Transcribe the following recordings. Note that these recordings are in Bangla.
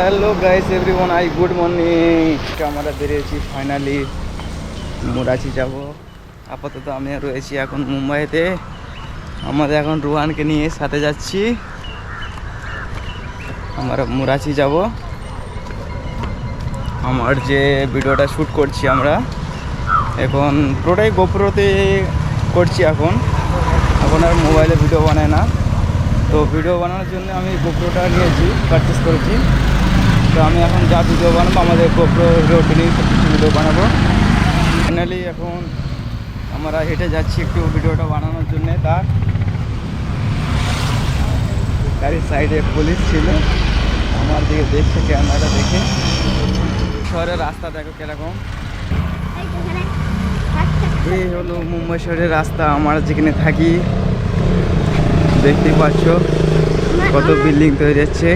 Hello guys everyone I good morning আমরা বেরিয়েছি ফাইনালি মুরাচি যাব। আপাতত আমি রয়েছি এখন মুম্বাইতে। আমাদের এখন রুহানকে নিয়ে সাথে যাচ্ছি। আমরা মুরাচি যাব। আমার যে ভিডিওটা শ্যুট করছি আমরা, এখন পুরোটাই গোপ্রোতে করছি এখন। এখন আর মোবাইলে ভিডিও বানায় না। তো ভিডিও বানানোর জন্য আমি গোপ্রোটা নিয়েছি পারচেস করেছি। তো আমি এখন যা ভিডিও বানাবো আমাদের গোপ্রো কিছু ভিডিও বানাবো। ফাইনালি এখন আমরা হেঁটে যাচ্ছি একটু ভিডিওটা বানানোর জন্যে। তার গাড়ির সাইডে পুলিশ ছিল। আমার দিকে দেখছে ক্যামেরাটা দেখে। শহরের রাস্তা দেখো কীরকম। এই হলো মুম্বাই শহরের রাস্তা। আমরা যেখানে থাকি দেখতেই পাচ্ছ কত বিল্ডিং তৈরি হচ্ছে।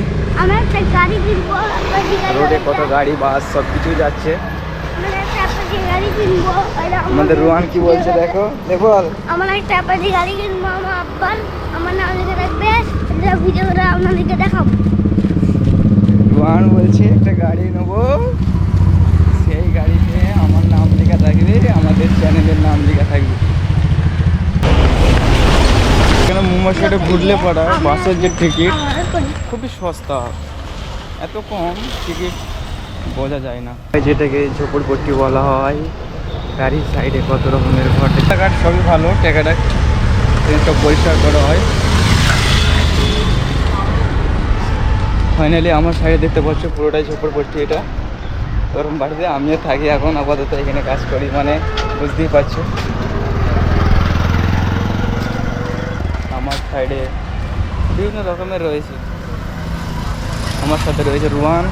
রোডে কত গাড়ি বাস সব কিছু যাচ্ছে আমাদের রোহান কি বলছে দেখো বল আমার একটা আপাজি গাড়ি কিনবো আমার আব্বার আমার নাম লিখে রাখবে এটা ভিডিওটা আপনাদেরকে দেখাবো। রোহান বলছে একটা গাড়ি নেব। সেই গাড়িতে আমার নাম লেখা থাকবে আমাদের চ্যানেলের নাম লেখা থাকবে। শহরে ঘুরলে পড়া বাসের যে টিকিট খুবই সস্তা। এত কম টিকিট বোঝা যায় না। যেটাকে ঝোপড়পট্টি বলা হয় গাড়ির সাইডে কত রকমের ঘর রাস্তাঘাট সবই ভালো টাকাটা সব পরিষ্কার করা হয়। ফাইনালি আমার সাইডে দেখতে পাচ্ছ পুরোটাই ঝোপড়পট্টি এটা। ওরকম বাড়িতে আমিও থাকি এখন আপাতত এখানে কাজ করি মানে বুঝতেই পারছ। সাইডে বিভিন্ন রকমের রয়েছে আমার সাথে রয়েছে রুয়ান